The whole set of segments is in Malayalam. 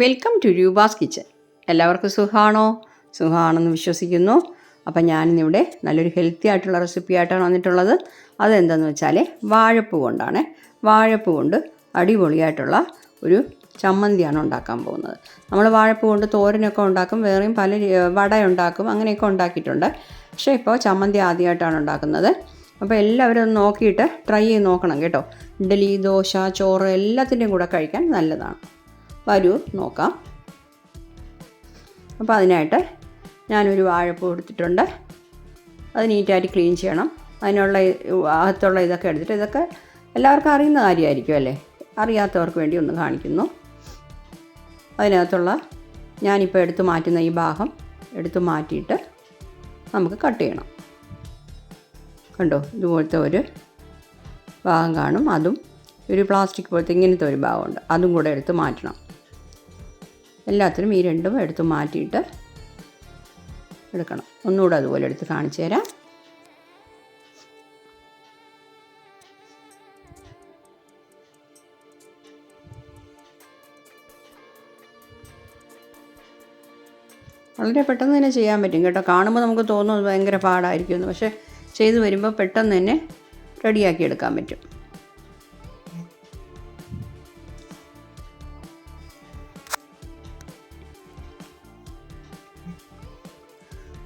വെൽക്കം ടു രൂപാസ് കിച്ചൻ എല്ലാവർക്കും സുഖമാണോ സുഖമാണെന്ന് വിശ്വസിക്കുന്നു. അപ്പം ഞാനിന്നിവിടെ നല്ലൊരു ഹെൽത്തി ആയിട്ടുള്ള റെസിപ്പി ആയിട്ടാണ് വന്നിട്ടുള്ളത്. അതെന്താണെന്ന് വെച്ചാൽ വാഴപ്പൂ കൊണ്ടാണ്. വാഴപ്പൂ കൊണ്ട് അടിപൊളിയായിട്ടുള്ള ഒരു ചമ്മന്തിയാണ് ഉണ്ടാക്കാൻ പോകുന്നത്. നമ്മൾ വാഴപ്പൂ കൊണ്ട് തോരനൊക്കെ ഉണ്ടാക്കും വേറെയും പല വട ഉണ്ടാക്കും അങ്ങനെയൊക്കെ ഉണ്ടാക്കിയിട്ടുണ്ട്. പക്ഷേ ഇപ്പോൾ ചമ്മന്തി ആദ്യമായിട്ടാണ് ഉണ്ടാക്കുന്നത്. അപ്പോൾ എല്ലാവരും നോക്കിയിട്ട് ട്രൈ ചെയ്ത് നോക്കണം കേട്ടോ. ഇഡലി ദോശ ചോറ് എല്ലാത്തിന്റെയും കൂടെ കഴിക്കാൻ നല്ലതാണ്. വരൂ നോക്കാം. അപ്പോൾ അതിനായിട്ട് ഞാനൊരു വാഴപ്പൂ എടുത്തിട്ടുണ്ട്. അത് നീറ്റായിട്ട് ക്ലീൻ ചെയ്യണം. അതിനുള്ള അകത്തുള്ള ഇതൊക്കെ എടുത്തിട്ട് ഇതൊക്കെ എല്ലാവർക്കും അറിയുന്ന കാര്യമായിരിക്കും അല്ലേ? അറിയാത്തവർക്ക് വേണ്ടി ഒന്ന് കാണിക്കുന്നു. അതിനകത്തുള്ള ഞാനിപ്പോൾ എടുത്ത് മാറ്റുന്ന ഈ ഭാഗം എടുത്ത് മാറ്റിയിട്ട് നമുക്ക് കട്ട് ചെയ്യണം. കണ്ടോ? ഇതുപോലത്തെ ഒരു ഭാഗം കാണും. അതും ഒരു പ്ലാസ്റ്റിക് പോലത്തെ ഇങ്ങനത്തെ ഒരു ഭാഗമുണ്ട്. അതും കൂടെ എടുത്ത് മാറ്റണം. എല്ലാത്തിനും ഈ രണ്ടും എടുത്ത് മാറ്റിയിട്ട് എടുക്കണം. ഒന്നുകൂടെ അതുപോലെ എടുത്ത് കാണിച്ചു തരാം. വളരെ പെട്ടെന്ന് തന്നെ ചെയ്യാൻ പറ്റും കേട്ടോ. കാണുമ്പോൾ നമുക്ക് തോന്നും ഭയങ്കര പാടായിരിക്കുമെന്ന്. പക്ഷേ ചെയ്തു വരുമ്പോൾ പെട്ടെന്ന് തന്നെ റെഡിയാക്കി എടുക്കാൻ പറ്റും.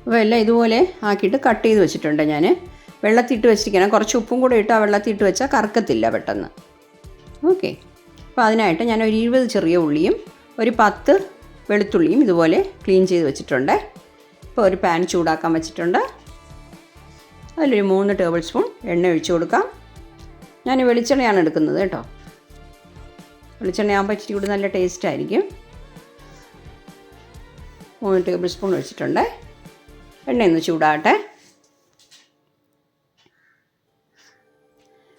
അപ്പോൾ എല്ലാം ഇതുപോലെ ആക്കിയിട്ട് കട്ട് ചെയ്ത് വെച്ചിട്ടുണ്ട് ഞാൻ വെള്ളത്തിട്ട് വെച്ചിരിക്കണം. കുറച്ച് ഉപ്പും കൂടെ ഇട്ട് ആ വെള്ളത്തിട്ട് വെച്ചാൽ കറക്കത്തില്ല പെട്ടെന്ന്. ഓക്കെ. അപ്പോൾ അതിനായിട്ട് ഞാൻ ഒരു ഇരുപത് ചെറിയ ഉള്ളിയും ഒരു പത്ത് വെളുത്തുള്ളിയും ഇതുപോലെ ക്ലീൻ ചെയ്ത് വെച്ചിട്ടുണ്ട്. ഇപ്പോൾ ഒരു പാൻ ചൂടാക്കാൻ വെച്ചിട്ടുണ്ട്. അതിലൊരു മൂന്ന് ടേബിൾ സ്പൂൺ എണ്ണ ഒഴിച്ചു കൊടുക്കാം. ഞാൻ വെളിച്ചെണ്ണയാണ് എടുക്കുന്നത് കേട്ടോ. വെളിച്ചെണ്ണയാകുമ്പോൾ ഇച്ചിരി കൂടി നല്ല ടേസ്റ്റ് ആയിരിക്കും. മൂന്ന് ടേബിൾ സ്പൂൺ ഒഴിച്ചിട്ടുണ്ട്. എണ്ണയൊന്ന് ചൂടാട്ടെ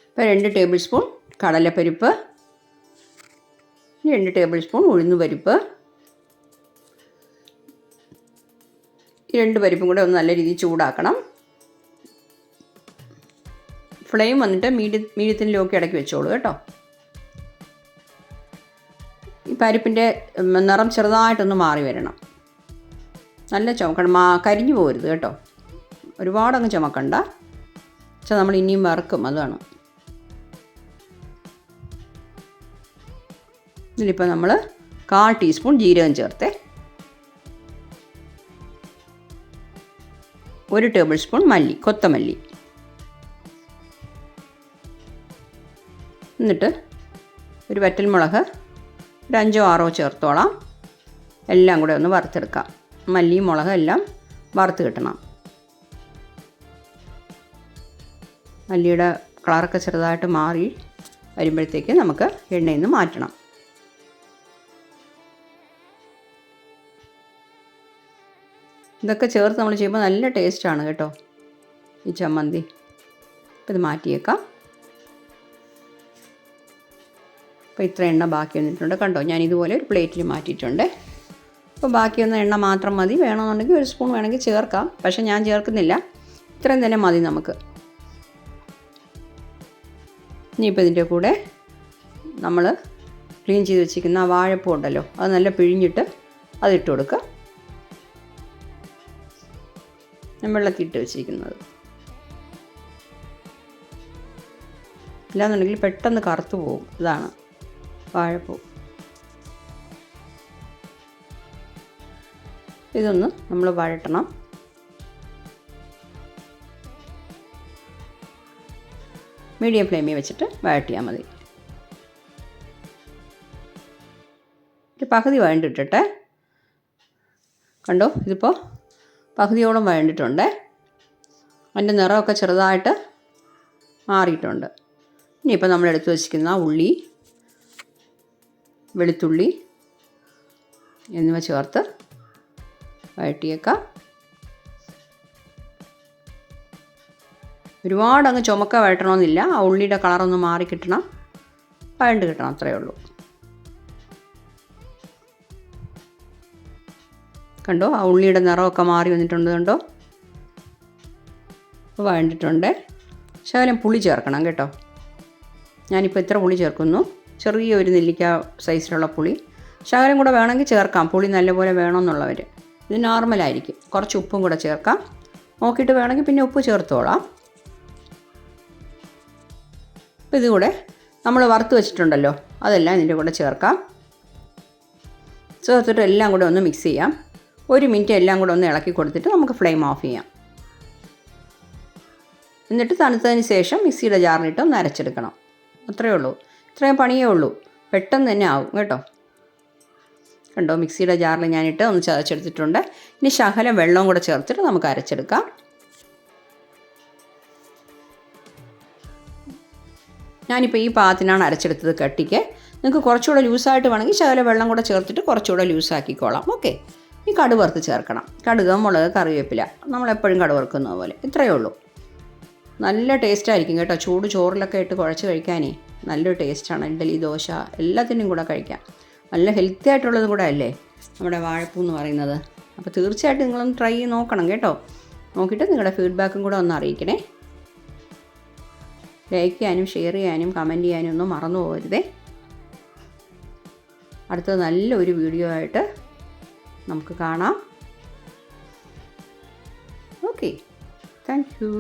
ഇപ്പോൾ രണ്ട് ടേബിൾ സ്പൂൺ കടലപ്പരിപ്പ് രണ്ട് ടേബിൾ സ്പൂൺ ഉഴുന്നുപരിപ്പ് ഈ രണ്ട് പരിപ്പും കൂടെ ഒന്ന് നല്ല രീതിയിൽ ചൂടാക്കണം. ഫ്ലെയിം വന്നിട്ട് മീഡിയ മീഡിയത്തിന് ലോക്കി ഇടയ്ക്ക് വെച്ചോളൂ കേട്ടോ. ഈ പരിപ്പിന്റെ നിറം ചെറുതായിട്ടൊന്ന് മാറി വരണം. നല്ല ചുമക്കണം. കരിഞ്ഞു പോകരുത് കേട്ടോ. ഒരുപാടങ്ങ് ചുമക്കണ്ട. പക്ഷെ നമ്മൾ ഇനിയും വറക്കും അതാണ്. ഇതിലിപ്പോൾ നമ്മൾ കാൽ ടീസ്പൂൺ ജീരകം ചേർത്തേ ഒരു ടേബിൾ സ്പൂൺ മല്ലി കൊത്തമല്ലി. എന്നിട്ട് ഒരു വറ്റൽമുളക് ഒരു അഞ്ചോ ആറോ ചേർത്തോളാം. എല്ലാം കൂടെ ഒന്ന് വറുത്തെടുക്കാം. മല്ലിയും മുളകും എല്ലാം വറുത്ത് കിട്ടണം. മല്ലിയുടെ കളറൊക്കെ ചെറുതായിട്ട് മാറി വരുമ്പോഴത്തേക്ക് നമുക്ക് എണ്ണയിൽ നിന്ന് മാറ്റണം. ഇതൊക്കെ ചേർത്ത് നമ്മൾ ചെയ്യുമ്പോൾ നല്ല ടേസ്റ്റാണ് കേട്ടോ ഈ ചമ്മന്തി. അപ്പോൾ ഇത് മാറ്റിയേക്കാം. അപ്പോൾ ഇത്ര എണ്ണ ബാക്കി വന്നിട്ടുണ്ട് കണ്ടോ? ഞാൻ ഇതുപോലെ ഒരു പ്ലേറ്റിൽ മാറ്റിയിട്ടുണ്ട്. അപ്പോൾ ബാക്കിയൊന്ന് എണ്ണ മാത്രം മതി. വേണമെന്നുണ്ടെങ്കിൽ ഒരു സ്പൂൺ വേണമെങ്കിൽ ചേർക്കാം. പക്ഷേ ഞാൻ ചേർക്കുന്നില്ല. ഇത്രയും തന്നെ മതി നമുക്ക്. ഇനിയിപ്പോൾ ഇതിന്റെ കൂടെ നമ്മൾ ക്ലീൻ ചെയ്ത് വെച്ചിരിക്കുന്ന ആ വാഴപ്പൂ ഉണ്ടല്ലോ അത് നല്ല പിഴിഞ്ഞിട്ട് അതിട്ട് കൊടുക്കുക ഞാൻ വെള്ളത്തിട്ട് വെച്ചിരിക്കുന്നത്. ഇല്ലാന്നുണ്ടെങ്കിൽ പെട്ടെന്ന് കറുത്തു പോകും. ഇതാണ് വാഴപ്പൂ. ഇതൊന്ന് നമ്മൾ വഴട്ടണം മീഡിയം ഫ്ലെയിമിൽ വെച്ചിട്ട് വഴട്ടിയാൽ മതി. പകുതി വഴണ്ടിട്ടിട്ടെ. കണ്ടോ ഇതിപ്പോൾ പകുതിയോളം വഴണ്ടിട്ടുണ്ട്. അതിന്റെ നിറമൊക്കെ ചെറുതായിട്ട് മാറിയിട്ടുണ്ട്. ഇനിയിപ്പോൾ നമ്മൾ എടുത്തു വച്ചിരിക്കുന്ന ഉള്ളി വെളുത്തുള്ളി എന്നിവ ചേർത്ത് വഴട്ടിയേക്കാം ഒരുപാട് അങ്ങ് ചുമക്ക വഴട്ടണമെന്നില്ല ആ ഉള്ളിയുടെ കളറൊന്ന് മാറി കിട്ടണം. വഴണ്ട് കിട്ടണം അത്രയേ ഉള്ളൂ. കണ്ടോ? ആ ഉള്ളിയുടെ നിറമൊക്കെ മാറി വന്നിട്ടുണ്ട് കണ്ടോ? വഴണ്ടിട്ടുണ്ട്. ശകലം പുളി ചേർക്കണം കേട്ടോ. ഞാനിപ്പോൾ ഇത്ര പുളി ചേർക്കുന്നു. ചെറിയ ഒരു നെല്ലിക്ക സൈസിലുള്ള പുളി. ശകലം കൂടെ വേണമെങ്കിൽ ചേർക്കാം. പുളി നല്ലപോലെ വേണമെന്നുള്ളവർ ഇത് നോർമലായിരിക്കും കുറച്ച് ഉപ്പും കൂടെ ചേർക്കാം. നോക്കിയിട്ട് വേണമെങ്കിൽ പിന്നെ ഉപ്പ് ചേർത്തോളാം. അപ്പോൾ ഇതുകൂടെ നമ്മൾ വറുത്ത് വെച്ചിട്ടുണ്ടല്ലോ അതെല്ലാം ഇതിന്റെ കൂടെ ചേർക്കാം. ചേർത്തിട്ട് എല്ലാം കൂടെ ഒന്ന് മിക്സ് ചെയ്യാം. ഒരു മിനിറ്റ് എല്ലാം കൂടെ ഒന്ന് ഇളക്കി കൊടുത്തിട്ട് നമുക്ക് ഫ്ലെയിം ഓഫ് ചെയ്യാം. എന്നിട്ട് തണുത്തതിന് ശേഷം മിക്സിയുടെ ജാറിലിട്ട് ഒന്ന് അരച്ചെടുക്കണം. അത്രയേ ഉള്ളൂ. ഇത്രയും പണിയേ ഉള്ളൂ. പെട്ടെന്ന് തന്നെ ആവും കേട്ടോ. കണ്ടോ? മിക്സിയുടെ ജാറിൽ ഞാനിട്ട് ഒന്ന് ചതച്ചെടുത്തിട്ടുണ്ട്. ഇനി ശകലം വെള്ളവും കൂടെ ചേർത്തിട്ട് നമുക്ക് അരച്ചെടുക്കാം. ഞാനിപ്പോൾ ഈ പാകത്തിനാണ് അരച്ചെടുത്തത് കട്ടിക്ക്. നിങ്ങൾക്ക് കുറച്ചുകൂടെ ലൂസായിട്ട് വേണമെങ്കിൽ ശകലം വെള്ളം കൂടെ ചേർത്തിട്ട് കുറച്ചുകൂടെ ലൂസാക്കിക്കോളാം. ഓക്കെ. ഈ കടുവറുത്ത് ചേർക്കണം. കടുക് മുളക് കറിവേപ്പില. നമ്മളെപ്പോഴും കടുക് വറുക്കുന്നത് പോലെ. ഇത്രയേ ഉള്ളൂ. നല്ല ടേസ്റ്റ് ആയിരിക്കും കേട്ടോ. ചൂട് ചോറിലൊക്കെ ഇട്ട് കുഴച്ച് കഴിക്കാനേ. നല്ലൊരു ടേസ്റ്റാണ് ഇഡ്ഡലി ദോശ എല്ലാത്തിനും കൂടെ കഴിക്കാം. നല്ല ഹെൽത്തി ആയിട്ടുള്ളത് കൂടെ അല്ലേ നമ്മുടെ വാഴപ്പൂ എന്ന് പറയുന്നത്. അപ്പോൾ തീർച്ചയായിട്ടും നിങ്ങളൊന്ന് ട്രൈ ചെയ്ത് നോക്കണം കേട്ടോ. നോക്കിയിട്ട് നിങ്ങളുടെ ഫീഡ്ബാക്കും കൂടെ ഒന്ന് അറിയിക്കണേ. ലൈക്ക് ചെയ്യാനും ഷെയർ ചെയ്യാനും കമന്റ് ചെയ്യാനും ഒന്നും മറന്നു പോകരുതേ. അടുത്തത് നല്ലൊരു വീഡിയോ ആയിട്ട് നമുക്ക് കാണാം. Okay thank you